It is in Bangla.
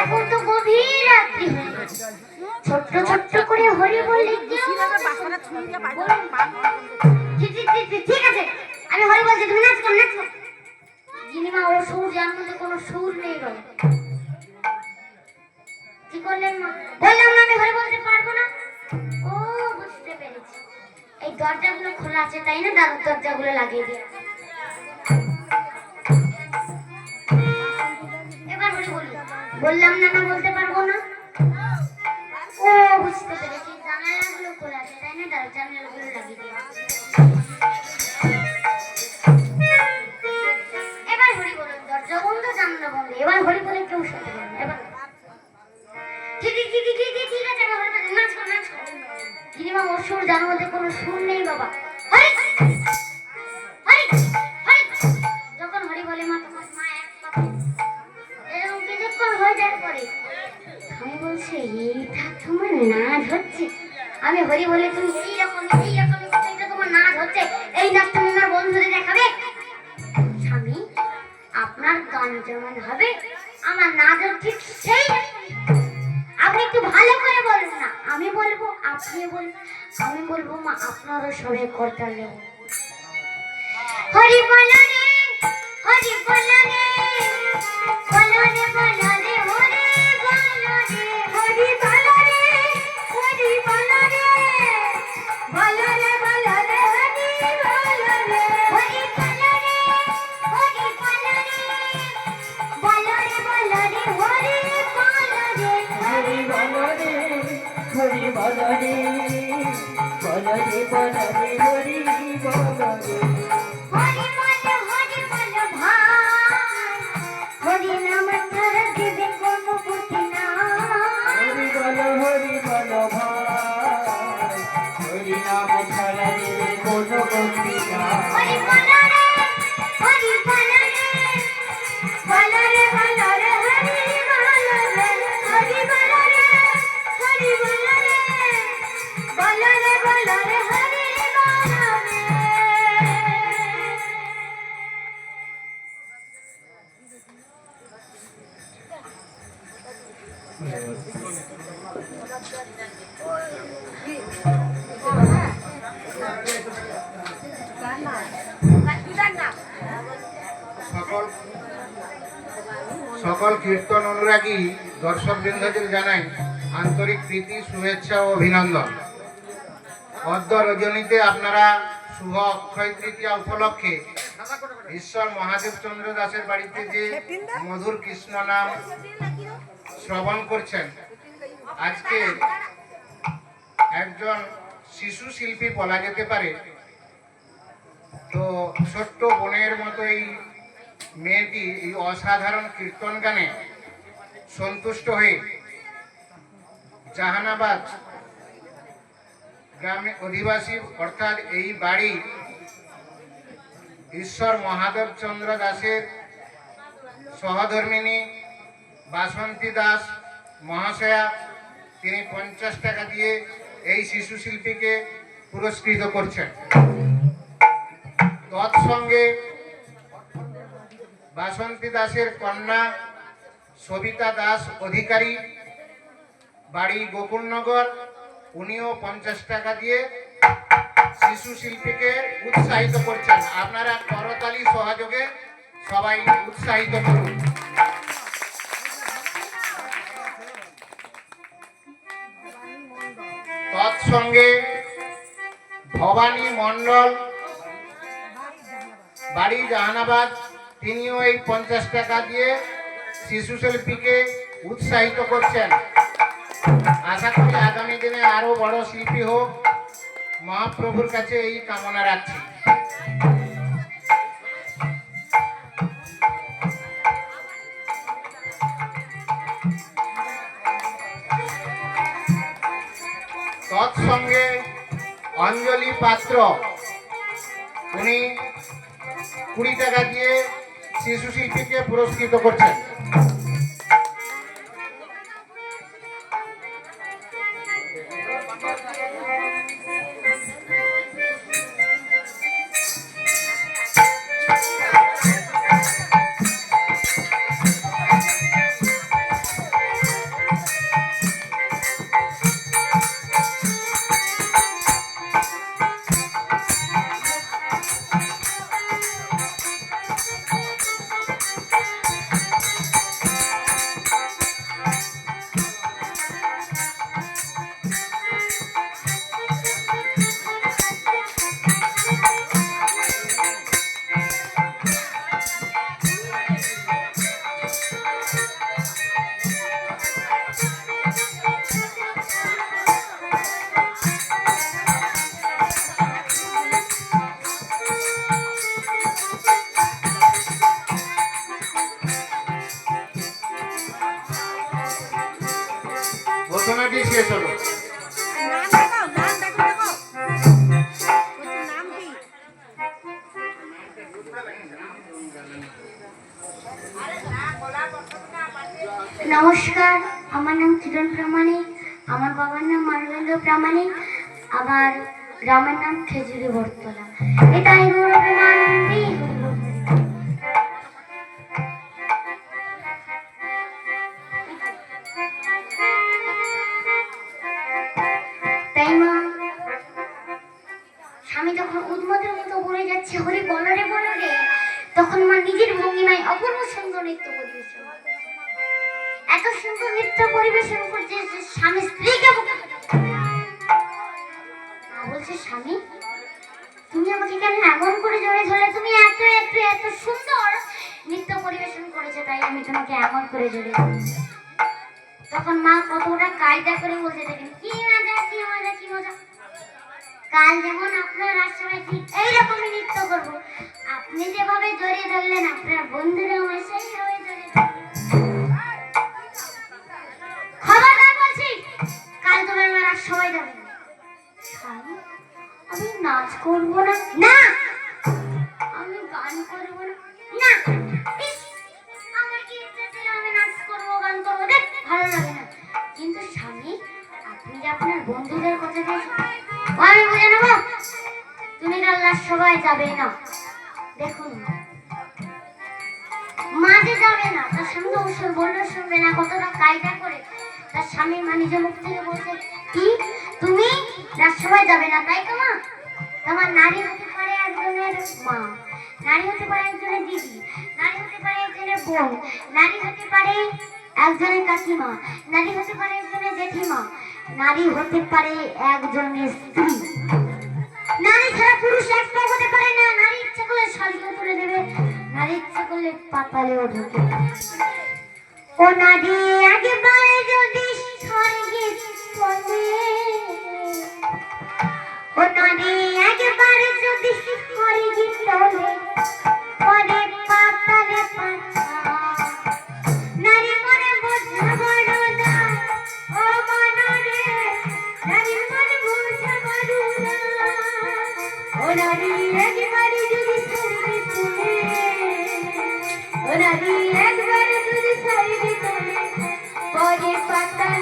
এখন তো গভীর রাত্রি ছোট্ট ছোট্ট করে হরি কেউ ঠিক আছে আমি হরি বলছি তুমি নাচ করো নাচ করো ওর সুর যার মধ্যে কোনো সুর নেই বলে কি করলেন মা বললাম না আমি হরি বলতে পারব না ও বুঝতে পেরেছি এই দরজাগুলো খোলা আছে, তাই না দাদুর দরজাগুলো লাগিয়ে দিয়ে বললাম না না বলতে পারব না। ও, বুঝতে পেরেছি। জানালাগুলো খোলা আছে, তাই না দাদু? জানালাগুলো লাগিয়ে এবার হরি দরজা বন্ধ এবার হরি বলে কেউ ঠিক আছে কোনো সুর নেই, বাবা। বলছি এইটা তোমার নাচ হচ্ছে। আমি হরি বলে তুমি এইরকম এইরকম এইটা তোমার নাচ হচ্ছে। এই নাচ তুমি আমার বন্ধুদের দেখাবে। স্বামী, আপনার গান যেমন হবে, আমার নাচও ঠিক সেই আপনি একটু ভালো করে বলুন না। আমি বলব আপনি বলুন। আমি বলব, মা, আপনারও সবাই করতে হরি বলো রে, হরি বলো রে, বলো বল রে বল রে হরি বল রে হরি বলো হরি বলো ভাই হরি নাম ছাড়া দেবে কোনো গতি না হরি বল হরি বল ভাই হরি নাম সকল সকল কীর্তন অনুরাগী দর্শক বৃন্দদের জানাই আন্তরিক প্রীতি, শুভেচ্ছা ও অভিনন্দন। অদ্য রজনীতে আপনারা শুভ অক্ষয় তৃতীয়া উপলক্ষে ঈশ্বর মহাদেব চন্দ্র দাসের বাড়িতে যে মধুর কৃষ্ণ নাম শ্রবণ করছেন, আজকে একজন শিশু শিল্পী বলা যেতে পারে। তো ছোট্ট বোনের মতো এই মেয়েটি এই অসাধারণ কীর্তন গানে সন্তুষ্ট হয়ে জাহানাবাদ গ্রামে অধিবাসী, অর্থাৎ এই বাড়ি ঈশ্বর মহাদেব চন্দ্র দাসের সহধর্মিনী বাসন্তী দাস মহাশয়া, তিনি পঞ্চাশ টাকা দিয়ে এই শিশু শিল্পীকে পুরস্কৃত করছেন। তৎসঙ্গে বাসন্তী দাসের কন্যা সবিতা দাস অধিকারী, বাড়ি গোকুলনগর। উনিও পঞ্চাশ টাকা দিয়ে শিশু শিল্পীকে উৎসাহিত করছেন। আপনারা করতালি সহযোগে সবাই উৎসাহিত করুন। তৎসঙ্গে ভবানী মণ্ডল বাড়ি জাহানাবাদ, তিনিও এই পঞ্চাশ টাকা দিয়ে শিশু শিল্পীকে উৎসাহিত করছেন। আশা করি আগামী দিনে আরও বড় শিল্পী হোক। মহাপ্রভুর কাছে এই কামনা রাখছি। তৎসঙ্গে অঞ্জলি পাত্র, উনি কুড়ি টাকা দিয়ে শিশু শিল্পীকে পুরস্কৃত করছেন। প্রামাণিক, আমার বাবার নাম মানবেন্দ্র প্রামাণিক, আবার গ্রামের নাম খেজুরি বটতলা এটাই স্বামী যখন উদ্মতের মতো বলে যাচ্ছে, হরি বলরে বলরে, তখন মা নিজের ভঙ্গিমায় অপূর্ব সুন্দর। এত সুন্দর নৃত্য পরিবেশন করছে স্বামী স্ত্রীকে বলছে, স্বামী, তুমি আমাকে কেন এমন করে জড়ে ধরলে? তুমি এত এত এত সুন্দর নৃত্য পরিবেশন করেছ, তাই আমি তোমাকে এমন করে জড়ে তখন মা কতটা কায়দা করে বলতে থাকেন, কি মজা কি মজা কি মজা? কাল যেমন আপনার রাস্তায় ঠিক এইরকমই নৃত্য করব। আপনি যেভাবে জড়িয়ে ধরলেন, আপনার বন্ধুরা আমার সেইভাবে আপনার বন্ধুদের কথা ও আমি বুঝে নেব। তুমি আল্লাহ সবাই যাবে না। দেখুন। মাঝে যাবে না, তার স্বামী ওসব বললে শুনবে না, কতটা কায়দা করে তার স্বামী মা নিজের মুখ থেকে বলছে, কি? তুমি রাজসভায় যাবে না, তাই তো মা? তোমার নারী হতে পারে একজনের মা নারী হতে পারে একজনের দিদি নারী হতে পারে একজনের বোন নারী হতে পারে একজনের কাকিমা নারী হতে পারে একজনের জেঠিমা নারী হতে পারে একজনের স্ত্রী নারী ছাড়া পুরুষ এক পাও হতে পারে না। নারী ইচ্ছা করলে শাড়িও তুলে দেবে নারী ইচ্ছা করলে পাতালেও ঢুকে। ও নারী একবার যদি স্বর্গে চলে ও নারী একবার যদি স্বর্গে চলে